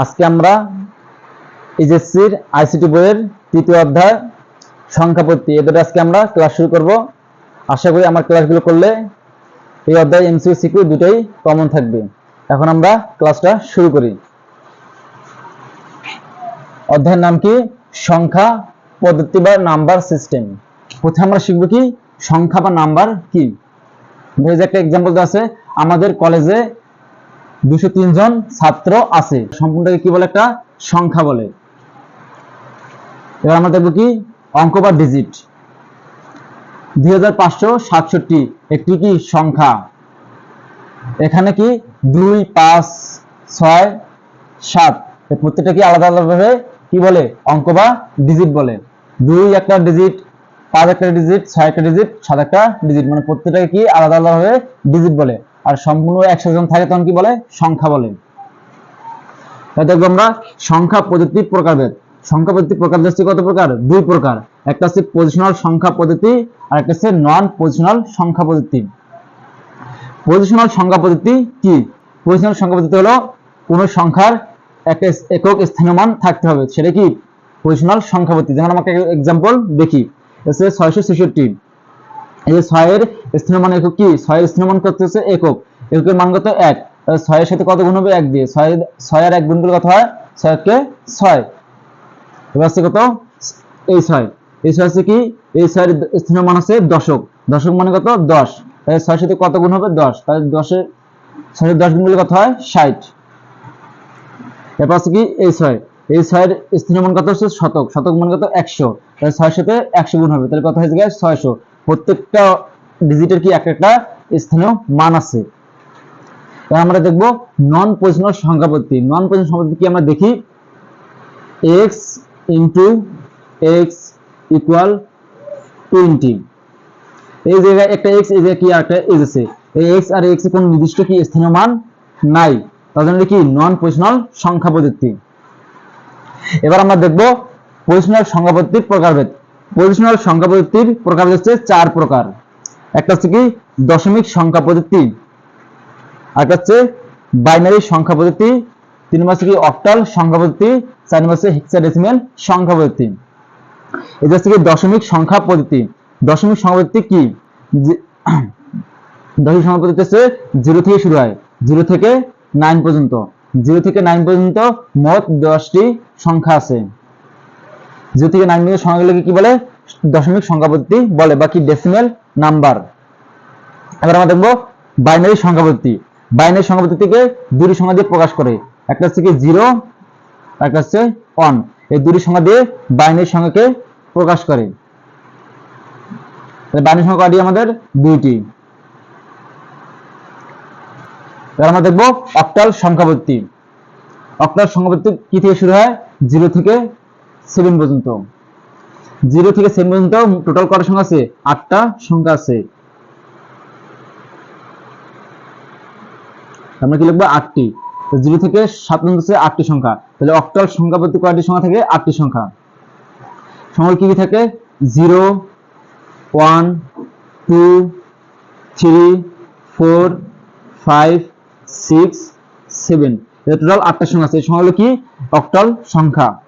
আজকে আমরা এইচএসসির আইসিটি বইয়ের তৃতীয় অধ্যায় সংখ্যাপত্তি এদের আজকে আমরা ক্লাস শুরু করব। আশা করি আমার ক্লাসগুলো করলে এই অধ্যায় এমসিউ সিকিউ দুটোই কমন থাকবে। এখন আমরা ক্লাসটা শুরু করি। অধ্যায়ের নাম কি? সংখ্যা, পদ্ধতি বা নাম্বার সিস্টেম। প্রথমে আমরা শিখব কি? সংখ্যা বা নাম্বার কি? একটা এক্সাম্পল আছে, আমাদের কলেজে দুশো জন ছাত্র আছে। সম্পূর্ণটাকে কি বলে একটা? সংখ্যা বলে। এবার আমরা দেখব কি? অঙ্ক বা ডিজিট দুই হাজার পাঁচশো সাতষট্টি একটি কি সংখ্যা? এখানে কি? দুই, পাঁচ, ছয়, সাত। প্রত্যেকটা কি আলাদা আলাদা ভাবে কি বলে? অঙ্ক বা ডিজিট বলে। দুই একটা ডিজিট পাঁচ একটা ডিজিট ছয় একটা ডিজিট সাত একটা ডিজিট মানে প্রত্যেকটাকে কি আলাদা আলাদা ভাবে ডিজিট বলে। আর সম্পূর্ণ একশো জন থাকে তখন কি বলে? সংখ্যা বলে। দেখব আমরা সংখ্যা পদ্ধতি প্রকারভেদ। সংখ্যা পদ্ধতি প্রকারভেদ হচ্ছে কত প্রকার? দুই প্রকার। একটা হচ্ছে পজিশনাল সংখ্যা পদ্ধতি, আর একটা হচ্ছে নন পজিশনাল সংখ্যা পদ্ধতি। পজিশনাল সংখ্যা পদ্ধতি কি? পজিশনাল সংখ্যা পদ্ধতি হলো কোন সংখ্যার একক স্থানীয় মান থাকতে হবে। সেটা কি? পজিশনাল সংখ্যা পদ্ধতি। যেমন আমাকে এক্সাম্পল দেখি। হচ্ছে ছয়শো ছেষট্টি। এই যে ছয়ের স্থানীয় মান একক কি? ছয়ের স্থানীয় মান কত হচ্ছে? একক। এককের মান কত? এক। ছয়ের সাথে কত গুণ হবে? এক দিয়ে। ছয় ছয় আর এক গুণ করলে কত হয়? ছয়কে ছয়। এবার হচ্ছে কত? এই ছয়। এই ছয় হচ্ছে কি? এই ছয়ের স্থানীয় মান আছে দশক। দশক মানে কত? দশ। তাহলে ছয়ের সাথে কত গুণ হবে? দশ। তাহলে দশের ছয়ের দশ গুণ করলে কত হয়? ষাট। এরপর আছে কি? এই ছয়। এই ছয়ের স্থানীয় মান কত হচ্ছে? শতক। শতক মান কত? একশো। তাহলে ছয়ের সাথে একশো গুণ হবে। তাহলে কত হয়ে যায় ছয়শো। প্রত্যেকটা ডিজিটের কি এক একটা স্থানীয় মান আছে। আমরা দেখব নন পজিশনাল সংখ্যা পদ্ধতি। নন পজিশনাল সংখ্যা পদ্ধতি কি আমরা দেখি? x into x equal twenty এই জায়গায় একটা x, এই জায়গায় কি একটা x আছে। এই x আর এর কোনো নির্দিষ্ট কি স্থানীয় মান নাই। তার জন্য কি নন পজিশনাল সংখ্যা পদ্ধতি। এবার আমরা দেখব পজিশনাল সংখ্যা পদ্ধতির প্রকারভেদ। পজিশনাল সংখ্যা পদ্ধতির প্রকারভেদ হচ্ছে চার প্রকার। একটা হচ্ছে কি দশমিক সংখ্যা পদ্ধতি আরেকটা হচ্ছে বাইনারি সংখ্যা পদ্ধতি তিন হচ্ছে কি অক্টাল সংখ্যা পদ্ধতি চার নম্বর হচ্ছে হেক্সাডেসিমেল সংখ্যা পদ্ধতি এটা হচ্ছে কি দশমিক সংখ্যা পদ্ধতি দশমিক সংখ্যা পদ্ধতি কি? দশমিক সংখ্যা পদ্ধতি হচ্ছে জিরো থেকে শুরু হয় জিরো থেকে নাইন পর্যন্ত জিরো থেকে নাইন পর্যন্ত মোট দশটি সংখ্যা আছে। জিরো থেকে নাইন পর্যন্ত সংখ্যাগুলোকে কি বলে? দশমিক সংখ্যা পদ্ধতি বলে, বা কি ডেসিমেল নাম্বার এবার আমরা দেখব বাইনারি সংখ্যা পদ্ধতি বাইনারি সংখ্যা পদ্ধতিকে দুটি সংখ্যা দিয়ে প্রকাশ করে। একটা হচ্ছে কি জিরো একটা হচ্ছে ওয়ান এই দুটি সংখ্যা দিয়ে বাইনারি সংখ্যাকে প্রকাশ করে। বাইনারি সংখ্যা কয়টি আমাদের দুইটি। এবার আমরা দেখব অক্টাল সংখ্যা পদ্ধতি অক্টাল সংখ্যা পদ্ধতি কি থেকে শুরু হয়? জিরো থেকে সেভেন পর্যন্ত। জিরো থেকে সেভেন পর্যন্ত টোটাল কটা সংখ্যা আছে? আটটা সংখ্যা আছে। আমরা কি লিখব? আটটি। জিরো থেকে সাত পর্যন্ত হচ্ছে আটটি সংখ্যা। তাহলে অক্টাল সংখ্যা প্রতি কয়টি সংখ্যা থাকে? আটটি সংখ্যা। সংখ্যা কি কি থাকে? Zero, one, two, three, four, five, six, seven. Total আটটা সংখ্যা আছে। এই সংখ্যাগুলো কি? অক্টাল সংখ্যা।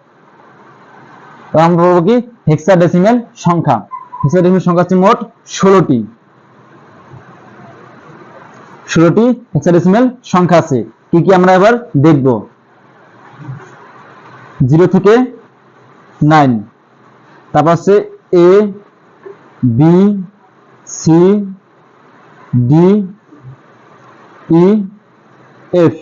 আমরা পাবো কি? হেক্সাডেসিমেল সংখ্যা। হেক্সাডেসিমেল সংখ্যা হচ্ছে মোট ষোলোটি। ষোলোটি হেক্সাডেসিমেল সংখ্যা আছে। কি কি আমরা এবার দেখব? জিরো থেকে নাইন। তারপর হচ্ছে A B C D E F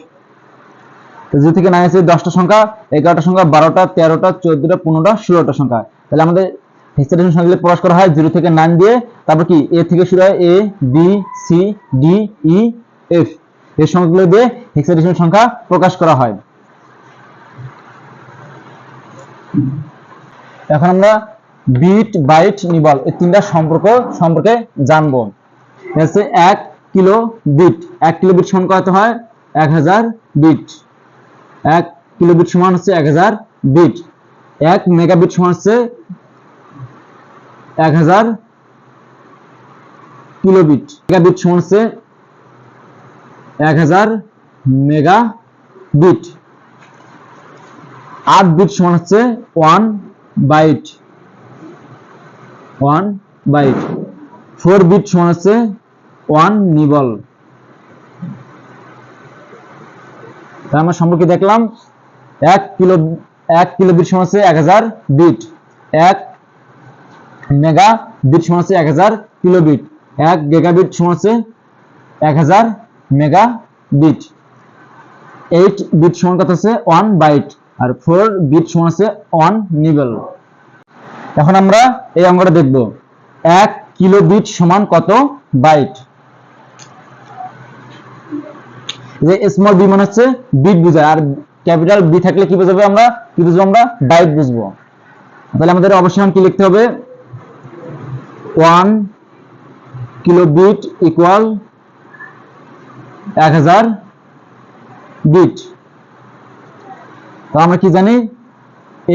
zero থেকে নাইন আছে দশটা সংখ্যা, এগারোটা সংখ্যা, বারোটা, তেরোটা, চোদ্দটা, পনেরোটা, ষোলোটা সংখ্যা। তাহলে আমাদের হেক্সাডেসিমেল সংখ্যাগুলো প্রকাশ করা হয় জিরো থেকে নাইন দিয়ে, তারপর কি? এ থেকে শুরু হয় A B C D E F এই সংখ্যাগুলো দিয়ে হেক্সাডেসিমেল সংখ্যা প্রকাশ করা হয়। এখন আমরা বিট বাইট নিবল, এই তিনটা সম্পর্ক সম্পর্কে জানব। এক কিলো বিট এক কিলো বিট সমান কত হয়? এক হাজার বিট এক কিলো বিট সমান হচ্ছে এক হাজার বিট। এক মেগাবিট সমান হচ্ছে এক হাজার কিলোবিট। মেগাবিট সমান হচ্ছে এক হাজার মেগা বিট আট বিট সমান হচ্ছে one byte. One byte. Four bit সমান হচ্ছে ওয়ান নিবল। আমরা সম্পর্কে দেখলাম এক কিলো এক কিলো বিট সমান হচ্ছে এক হাজার বিট। এক মেগা বিট সমান হচ্ছে এক হাজার কিলো বিট এক গেগা বিট সমান হচ্ছে এক হাজার মেগা বিট এইট বিট সমান কত হচ্ছে? One byte. আর ফোর বিট সমান হচ্ছে ওয়ান নিবেল। এখন আমরা এই অঙ্কটা দেখব। এক কিলো বিট সমান কত বাইট? যে স্মল বি মানে হচ্ছে বিট বুঝায়। আর ক্যাপিটাল বি থাকলে কি বুঝাবে আমরা? কি বুঝব আমরা? বাইট বুঝব। তাহলে আমাদের অবশ্যই কি লিখতে হবে? ওয়ান কিলো বিট ইকুয়াল এক হাজার বিট তো আমরা কি জানি?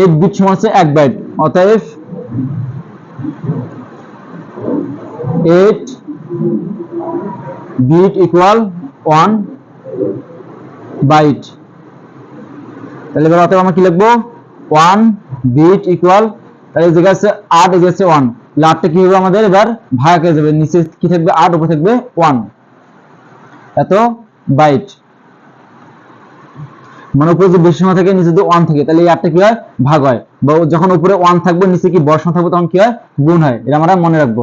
এক বিট সমান হচ্ছে এক বাইট অতএব eight bit equal one byte তাহলে এবার অতএব আমরা কি লিখব? ওয়ান বিট ইকুয়াল তাহলে এই জায়গায় আছে আট, এই জায়গায় আছে ওয়ান আটটা কি হবে আমাদের? এবার ভাগ হয়ে যাবে। নিচে কি থাকবে? আট, উপরে থাকবে ওয়ান এত বাইট মানে উপরে যে বেশি থাকে, নিচে যদি ওয়ান থাকে, তাহলে এই আটটা কি হয়? ভাগ হয়। বা যখন উপরে ওয়ান থাকবে, নিচে কি সময় থাকবে, তখন কি হয়? গুণ হয়। এটা আমরা মনে রাখব।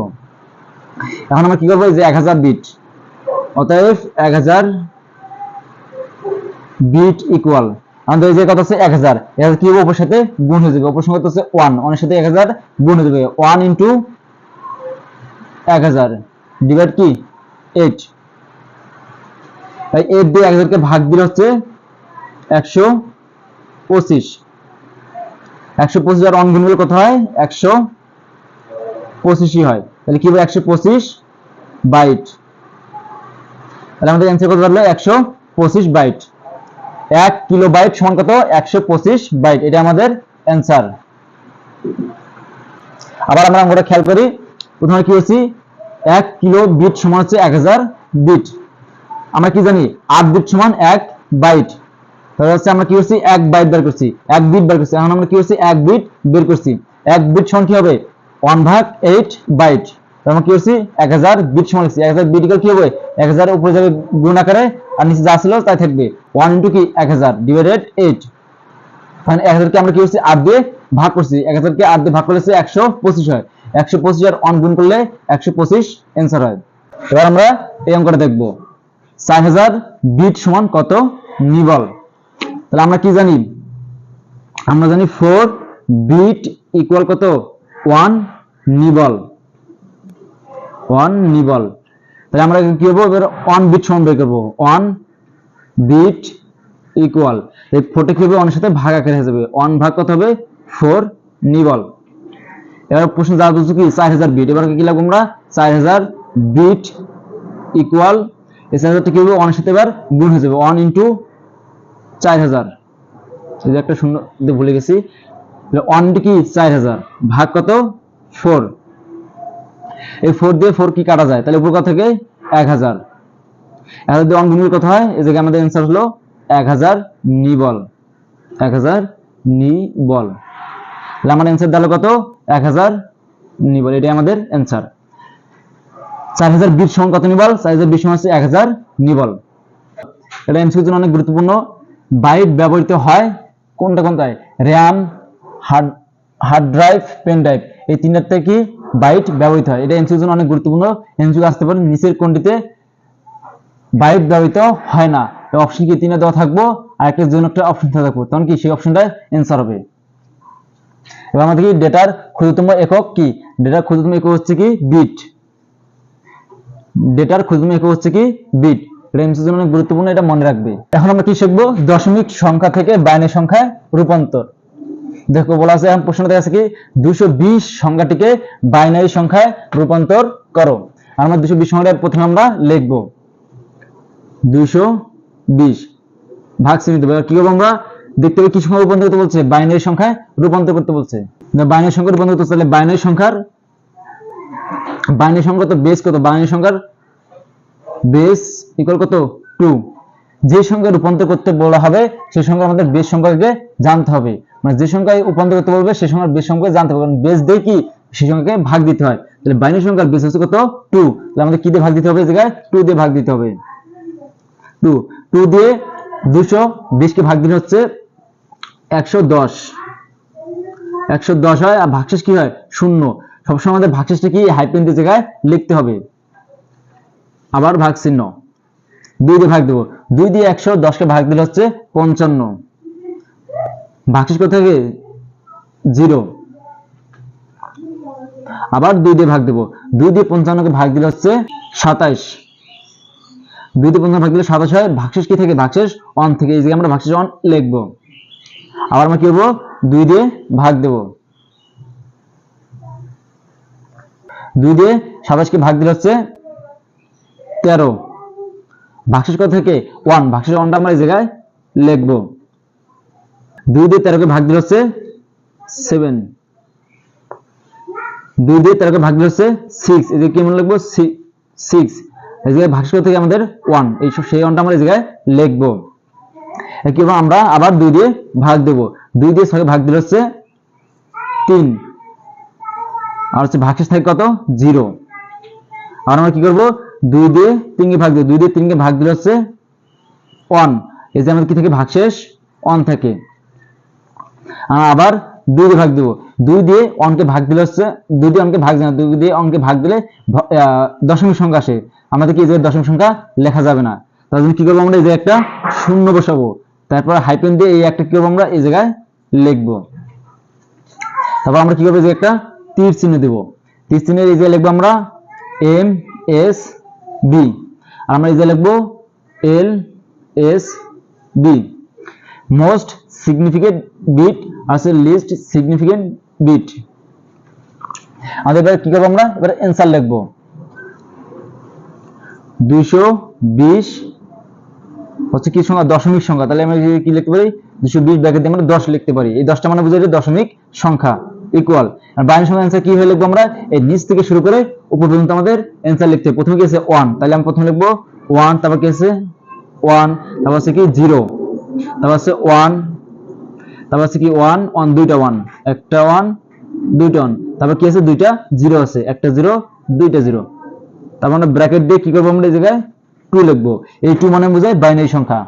এখন আমরা কি করব? যে এক হাজার বিট অতএব এক হাজার বিট ইকুয়াল আমাদের এই যে কত আছে? এক হাজার। এর কি হবে? উপর সাথে গুণ হয়ে যাবে। উপর সঙ্গে হচ্ছে ওয়ান ওয়ানের সাথে এক হাজার গুণ হয়ে যাবে। ওয়ান ইন্টু এক হাজার। ডিভাইড কি? এইট তাই এইট দিয়ে এক হাজারকে ভাগ দিলে হচ্ছে একশো পঁচিশ। একশো পঁচিশ আর অন গুণ কত হয়? একশো পঁচিশই হয়। তাহলে কি হবে? একশো পঁচিশ বাইট তাহলে আমাদের অ্যান্সার কত পারল একশো পঁচিশ বাইট এক কিলো বাইট সমান কত? একশো পঁচিশ বাইট। এটা আমাদের অ্যান্সার আবার আমরা অঙ্কটা খেয়াল করি। প্রথমে কি হচ্ছে এক কিলো বিট সমান হচ্ছে এক হাজার বিট। আমরা কি জানি? আট বিট সমান এক বাইট। তাহলে হচ্ছে আমরা কি করছি? এক বাইট বের করছি। এক বিট বের করছি। এখন আমরা কি করছি? এক বিট বের করছি। এক বিট সমান কি হবে? ওয়ান ভাগ এইট বাইট। আমরা কি করছি? এক হাজার বিট সমান এক হাজার বিট কি হবে? এক হাজার উপরে যাবে গুণ আকারে আর নিচে যা ছিল তাই থাকবে ওয়ান ইন্টু কি? এক হাজার ডিভাইডেড এইট মানে এক হাজারকে আমরা কি করছি? আট দিয়ে ভাগ করছি। এক হাজারকে আট দিয়ে ভাগ করলে একশো পঁচিশ হয়। একশো পঁচিশ আর অন গুণ করলে একশো পঁচিশ অ্যান্সার হয়। এবার আমরা এই অঙ্কটা দেখব। চার হাজার বিট সমান কত? নিবল। তাহলে আমরা কি জানি? আমরা জানি ফোর বিট ইকুয়াল কত? One nibble. One nibble. তাহলে আমরা কি করব? এবার ওয়ান বিট সমান বের করব। ওয়ান বিট ইকুয়াল এই ফোরটা কি হবে? ওয়ানের সাথে ভাগ আকারে হয়ে যাবে। ওয়ান ভাগ কত হবে? Four nibble. এবার প্রশ্ন যা বলছো কি? চার হাজার বিট এবার কি লাগবে আমরা? চার হাজার বিট ইকুয়াল এই চার হাজারটা কি হবে? ওয়ানের সাথে এবার গুণ হয়ে যাবে। ওয়ান ইন্টু চার হাজার। একটা শূন্য ভুলে গেছি। ইন্টু কি? চার হাজার। ভাগ কত? ফোর এই ফোর দিয়ে ফোর কি কাটা যায়? তাহলে উপর কত থেকে এক হাজার। এক হাজার দিয়ে অঙ্গুণের কথা হয়, এই জায়গায় আমাদের অ্যান্সার হলো এক হাজার নিবল। এক হাজার নিবল। আমার অ্যান্সার দাঁড়াল কত? এক হাজার নিবল। এটাই আমাদের অ্যান্সার চার হাজার বিশ সমান কত নিবল? চার হাজার বিশ সমান হচ্ছে এক হাজার নিবল। এটা এমসিকিউর জন্য অনেক গুরুত্বপূর্ণ। বাইট ব্যবহৃত হয় কোনটা কোনটায়? RAM, hard hard drive, pen drive. এই তিনটাতে কি? বাইট ব্যবহৃত হয়। এটা এমসিকিউর জন্য অনেক গুরুত্বপূর্ণ। এমসিকিউ আসতে পারে নিচের কোনটিতে বাইট ব্যবহৃত হয় না। অপশন কি তিনে দেওয়া থাকব আর একটা জন্য একটা অপশন থাকব। তখন কি সেই অপশনটা অ্যান্সার হবে। এবার আমাদের কি ডেটার ক্ষুদ্রতম একক কি? ডেটার ক্ষুদ্রতম একক হচ্ছে কি বিট ডেটার ক্ষুদ্রতম একক হচ্ছে কি বিট এটা অনেক গুরুত্বপূর্ণ, এটা মনে রাখবে। এখন আমরা কি শিখব? দশমিক সংখ্যা থেকে বাইনারি সংখ্যায় রূপান্তর। দেখো বলা আছে, এখন প্রশ্নটা আছে কি? দুশো বিশ সংখ্যাটিকে বাইনারি সংখ্যায় রূপান্তর করো। আমরা দুশো বিশ সংখ্যাটা প্রথমে আমরা লিখব। দুশো বিশ ভাগ এবার কি করব আমরা? দেখতে হবে কি সংখ্যা রূপান্তর করতে বলছে? বাইনারি সংখ্যায় রূপান্তর করতে বলছে। বাইনারি সংখ্যা রূপান্তর করতে তাহলে বাইনারি সংখ্যার বাইনারি সংখ্যা তো বেস কত? বাইনারি সংখ্যার বেস ইকুয়াল কত? টু যে সংখ্যা রূপান্তর করতে বলা হবে সেই সংখ্যা আমাদের বেস সংখ্যাকে জানতে হবে। মানে যে সংখ্যায় রূপান্তর করতে বলবে সেই সংখ্যার বেস সম্পর্কে জানতে কারণ বেস দিয়ে কি? সেই সংখ্যাকে ভাগ দিতে হয়। তাহলে বাইনারি সংখ্যার বেস হচ্ছে কত? টু তাহলে আমাদের কি দিয়ে ভাগ দিতে হবে জায়গায়? টু দিয়ে ভাগ দিতে হবে। টু টু দিয়ে দুশো বিশকে ভাগ দিলে হচ্ছে একশো দশ। একশো দশ হয় আর ভাগশেষ কি হয়? শূন্য। সবসময় আমাদের ভাগশেষটা কি? হাইপেন জায়গায় লিখতে হবে। আবার ভাগ চিহ্ন দুই দিয়ে ভাগ দেবো। দুই দিয়ে একশো দশকে ভাগ দিলে হচ্ছে পঞ্চান্ন। ভাগশেষ কোথা থেকে জিরো। আবার দুই দিয়ে ভাগ দেবো। দুই দিয়ে পঞ্চান্নকে ভাগ দিলে হচ্ছে সাতাইশ। দুই দিয়ে পঞ্চান্ন ভাগ দিলে সাতাশ হয়। ভাগশেষ কি থেকে? ভাগশেষ অন থেকে। এই আমরা ভাগশেষ অন লিখব। আবার আমরা কি করব? দুই দিয়ে ভাগ দেব। দুই দিয়ে সাতাশকে ভাগ দিলে হচ্ছে তেরো। ভাগশেষ কত থেকে? ওয়ান ভাগশেষ ওয়ানটা আমরা এই জায়গায় লিখব। দুই দিয়ে তেরোকে ভাগ দিলে হচ্ছে সেভেন দুই দিয়ে তেরোকে ভাগ দিলে হচ্ছে সিক্স যে কি আমরা লিখব সিক্স এই জায়গায় কত থেকে আমাদের ওয়ান এই সেই ওয়ানটা আমরা এই জায়গায় লিখব। কীভাবে আমরা আবার দুই দিয়ে ভাগ দেব। দুই দিয়ে ছয়কে ভাগ দিলে হচ্ছে তিন। আর হচ্ছে ভাগশেষ থাকে কত? জিরো আর আমরা কি করব? দুই দিয়ে তিনকে ভাগ দেব দুই দিয়ে তিনকে ভাগ দিলে হচ্ছে ওয়ান এই যে আমাদের কি থেকে? ভাগশেষ অন থাকে। আবার দুই দিয়ে ভাগ দেব। দুই দিয়ে অনকে ভাগ দিলে হচ্ছে, দুই দিয়ে অঙ্কে ভাগ না, দুই দিয়ে অঙ্কে ভাগ দিলে দশমিক সংখ্যা আসে। আমাদের কি যে দশমিক সংখ্যা লেখা যাবে না। তার জন্য কি করব আমরা এই যে একটা শূন্য বসাবো। তারপর হাইপেন দিয়ে এই একটা কি করব আমরা এই জায়গায় লিখব। তারপর আমরা কি করব? যে একটা তীর চিহ্ন দেব। তীর চিহ্নের এই যে লিখব আমরা এম এস বি আর আমরা এই যে লিখব L S B most significant bit আছে লিস্ট সিগনিফিকেন্ট বিট আমাদের এবার কি করব আমরা? এবার অ্যান্সার লিখব। দুইশো বিশ হচ্ছে কি সংখ্যা? দশমিক সংখ্যা। তাহলে আমরা কি লিখতে পারি? দুশো বিশ ব্র্যাকেট দিয়ে আমরা দশ লিখতে পারি। এই দশটা মানে বুঝাই দশমিক সংখ্যা ইকুয়াল আর বাইনারি সংখ্যা অ্যান্সার কি হয়ে লিখব আমরা? এই নিচ থেকে শুরু করে উপর পর্যন্ত আমাদের অ্যান্সার লিখতে প্রথমে কি আছে? ওয়ান তাহলে আমি প্রথমে লিখব ওয়ান তারপর কি আছে? ওয়ান তারপর আছে কি? জিরো তারপর আছে ওয়ান তারপর আছে কি ওয়ান ওয়ান দুইটা ওয়ান একটা ওয়ান দুইটা ওয়ান তারপর কি আছে? দুইটা জিরো আছে। একটা জিরো দুইটা জিরো তারপর আমরা ব্র্যাকেট দিয়ে কি করব আমরা এই জায়গায়? টু লিখব। এই টু মানে বোঝায় বাইনারি সংখ্যা।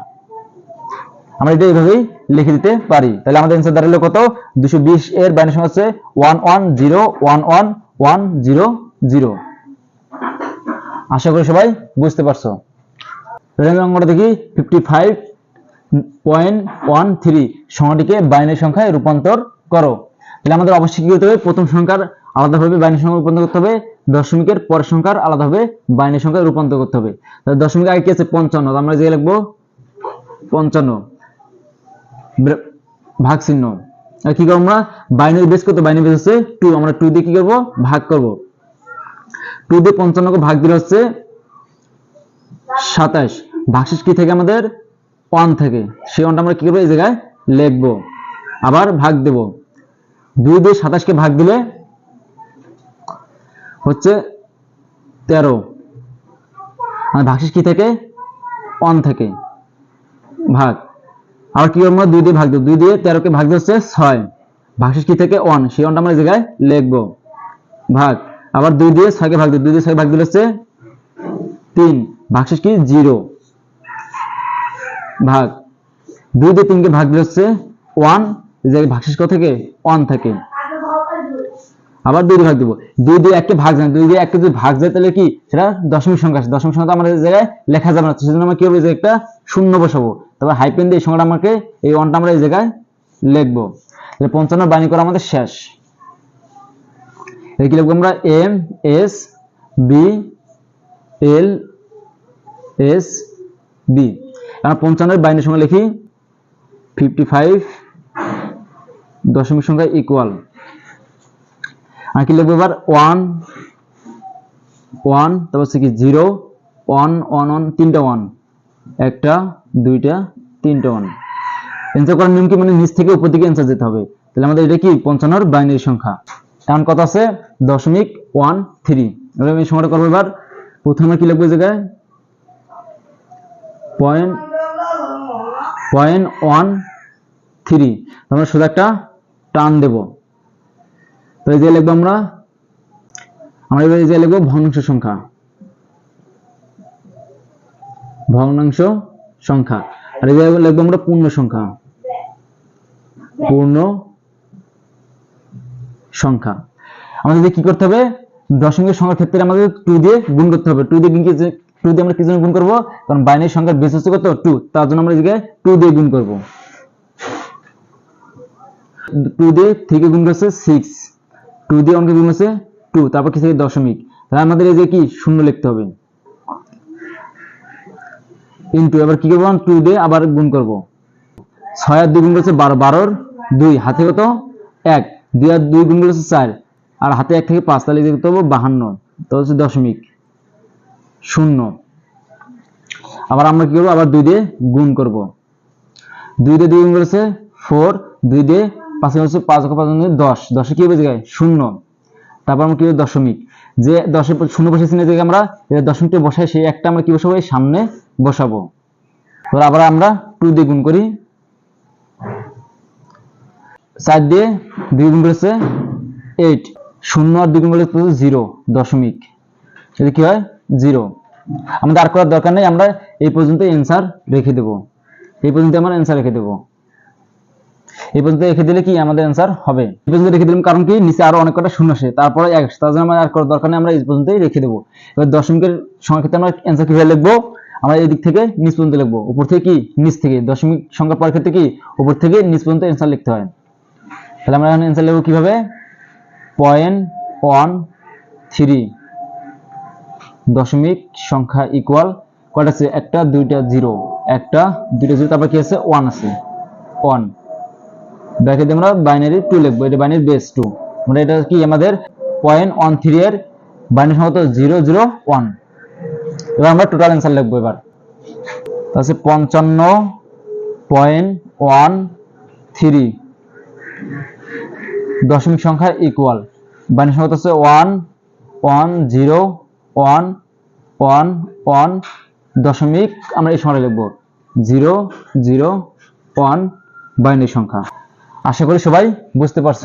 আমরা এটা এইভাবেই লিখে দিতে পারি। তাহলে আমাদের অ্যান্সার দাঁড়াল কত? দুশো বিশ এর বাইনারি সংখ্যা হচ্ছে one one zero one one one zero zero আশা করি সবাই বুঝতে পারছ। তাহলে অঙ্কটা দেখি ফিফটি ফাইভ পয়েন্ট সংখ্যাটিকে বাইনারি সংখ্যায় রূপান্তর করো। তাহলে আমাদের অবশ্যই কি করতে হবে? প্রথম সংখ্যার আলাদাভাবে বাইনারি সংখ্যা রূপান্তর করতে হবে। দশমিকের সংখ্যার আলাদাভাবে বাইনারি সংখ্যায় রূপান্তর করতে হবে। তাহলে দশমিক আগে কি আছে? পঞ্চান্ন। আমরা যে লিখব? পঞ্চান্ন। ভাগ চিহ্ন আর কি করব আমরা? বাইনারি বেস কত বাইনারি বেস হচ্ছে টু আমরা টু দিয়ে কি করব? ভাগ করব। টু দিয়ে পঞ্চান্নকে ভাগ দিলে হচ্ছে সাতাশ। ভাগশেষ কি থেকে আমাদের? ওয়ান থেকে। সেই ওয়ানটা আমরা কি করব? এই জায়গায় লিখব। আবার ভাগ দেব। দুই দিয়ে সাতাশকে ভাগ দিলে হচ্ছে তেরো। আর ভাগশেষ কি থেকে? ওয়ান থেকে। ভাগ। আবার কি আমরা? দুই দিয়ে ভাগ দেবো। দুই দিয়ে তেরোকে ভাগ দিয়ে হচ্ছে ছয়। ভাগশেষ কি থেকে? ওয়ান। সেই ওয়ানটা আমরা এই জায়গায় লিখব। ভাগ। আবার দুই দিয়ে ছয়কে ভাগ দেবো দুই দিয়ে ছয় ভাগ দিলে হচ্ছে তিন। ভাগশেষ কি? জিরো। ভাগ। দুই দিয়ে তিনকে ভাগ দিলে হচ্ছে ওয়ান যে ভাগশেষ কত থেকে? ওয়ান থাকে। আবার দুই দিয়ে ভাগ দেবো। দুই দিয়ে এককে ভাগ যায় দুই দিয়ে এককে যদি ভাগ যায়, তাহলে কি? সেটা দশমিক সংখ্যা আছে। দশমিক সংখ্যা আমাদের জায়গায় লেখা যাবে না। সেজন্য আমরা কি হবে যে একটা শূন্য বসাবো। তারপর হাইপেন দিয়ে এই সংখ্যাটা আমাকে এই ওয়ানটা আমরা এই জায়গায় লিখব। পঞ্চান্ন বাণী করা আমাদের শেষ। কি লিখব আমরা? M S B L S B আমরা পঞ্চান্নের বাইনের সংখ্যা লিখি ফিফটি ফাইভ দশমিক সংখ্যা ইকুয়াল আর কি লিখব এবার? ওয়ান ওয়ান তারপর হচ্ছে কি জিরো ওয়ান ওয়ান ওয়ান তিনটা ওয়ান একটা, দুইটা, তিনটা ওয়ান অ্যান্সার করার নিয়ম কি? মানে নিচ থেকে উপর দিকে অ্যান্সার যেতে হবে। তাহলে আমাদের এটা কি? পঞ্চান্নর বাইনারি সংখ্যা। এখন কত আছে? দশমিক ওয়ান থ্রি আমি সংখ্যাটা করব এবার। প্রথমে কি লিখব জায়গায়? Point point one three. আমরা শুধু একটা টান দেব। তো এই যে লিখব আমরা আমরা এবার এই যে লিখব ভগ্নাংশ সংখ্যা। ভগ্নাংশ সংখ্যা। আর এই যে লিখব আমরা পূর্ণ সংখ্যা। পূর্ণ সংখ্যা। আমাদের কি করতে হবে? দশমিকের সংখ্যার ক্ষেত্রে আমাদের টু দিয়ে গুণ করতে হবে। টু দিয়ে টু দিয়ে আমরা কি জন্য গুণ করব? কারণ বাইনারি সংখ্যার বেস হচ্ছে কত? টু তার জন্য আমরা এদিকে টু দিয়ে গুণ করব। টু দিয়ে থ্রি কে গুণ করছে সিক্স টু দিয়ে অঙ্কে গুণ করছে টু তারপর কি থেকে? দশমিক। তাহলে আমাদের এই যে কি? শূন্য লিখতে হবে। ইন্টু এবার কি করব? টু দিয়ে আবার গুণ করব। ছয় আর দুই গুণ করছে বারো। বারোর দুই। হাতে কত? এক। দুই আর দুই গুণ করেছে চার। আর হাতে এক থেকে পাঁচ। তাহলে দেখতে পাবো বাহান্ন। তো হচ্ছে দশমিক। শূন্য। আবার আমরা কি করব? আবার দুই দিয়ে গুণ করব। দুই দিয়ে দুই গুণ করেছে ফোর দুই দিয়ে পাঁচ হচ্ছে পাঁচ পাঁচ দশ। দশে কি হবে জায়গায়? শূন্য। তারপর আমরা কি করব? দশমিক। যে পর শূন্য বসেছি না জায়গায় আমরা দশমিকটা বসাই, সেই একটা আমরা কি বসাবো? এই সামনে বসাবো। এবার আবার আমরা টু দিয়ে গুণ করি। চার দিয়ে দুই গুণ করেছে এইট শূন্য আর দুই গুণ করলে জিরো দশমিক। এটা কি হয়? জিরো। আমাদের আর করার দরকার নেই, আমরা এই পর্যন্ত অ্যান্সার রেখে দেব। এই পর্যন্ত আমরা অ্যান্সার রেখে দেব। এই পর্যন্ত রেখে দিলে কি আমাদের অ্যান্সার হবে? এই পর্যন্ত রেখে দিলাম কারণ কি, নিচে আরও অনেক কটা শূন্য আসে তারপরে এক, তার জন্য আমার আর করার দরকার নেই, আমরা এই পর্যন্তই রেখে দেবো। এবার দশমিকের সংখ্যা ক্ষেত্রে আমরা অ্যান্সার কীভাবে লিখব? আমরা এই দিক থেকে নিচ পর্যন্ত লিখব। উপর থেকে কি? নিচ থেকে। দশমিক সংখ্যা পাওয়ার ক্ষেত্রে কি? উপর থেকে নিচ পর্যন্ত অ্যান্সার লিখতে হয়। তাহলে আমরা এখন অ্যান্সার লিখব কীভাবে? পয়েন্ট ওয়ান থ্রি দশমিক সংখ্যা ইকুয়াল কয়টা আছে? একটা, দুইটা জিরো একটা, দুইটা জিরো তারপর কি আছে? ওয়ান আছে। ওয়ান ব্র্যাকেটে আমরা বাইনারি টু লিখব। এটা বাইনারি বেস টু মানে এটা কি, আমাদের পয়েন্ট ওয়ান থ্রি এর বাইনারি সংখ্যা জিরো জিরো ওয়ান এবার আমরা টোটাল অ্যান্সার লিখব এবার। তাহলে পঞ্চান্ন পয়েন্ট ওয়ান থ্রি দশমিক সংখ্যা ইকুয়াল বাইনারি সংখ্যা হচ্ছে one one zero one one one দশমিক, আমরা এই সংখ্যাটা লিখব। জিরো জিরো, ওয়ান বাইনারি সংখ্যা। আশা করি সবাই বুঝতে পারছ।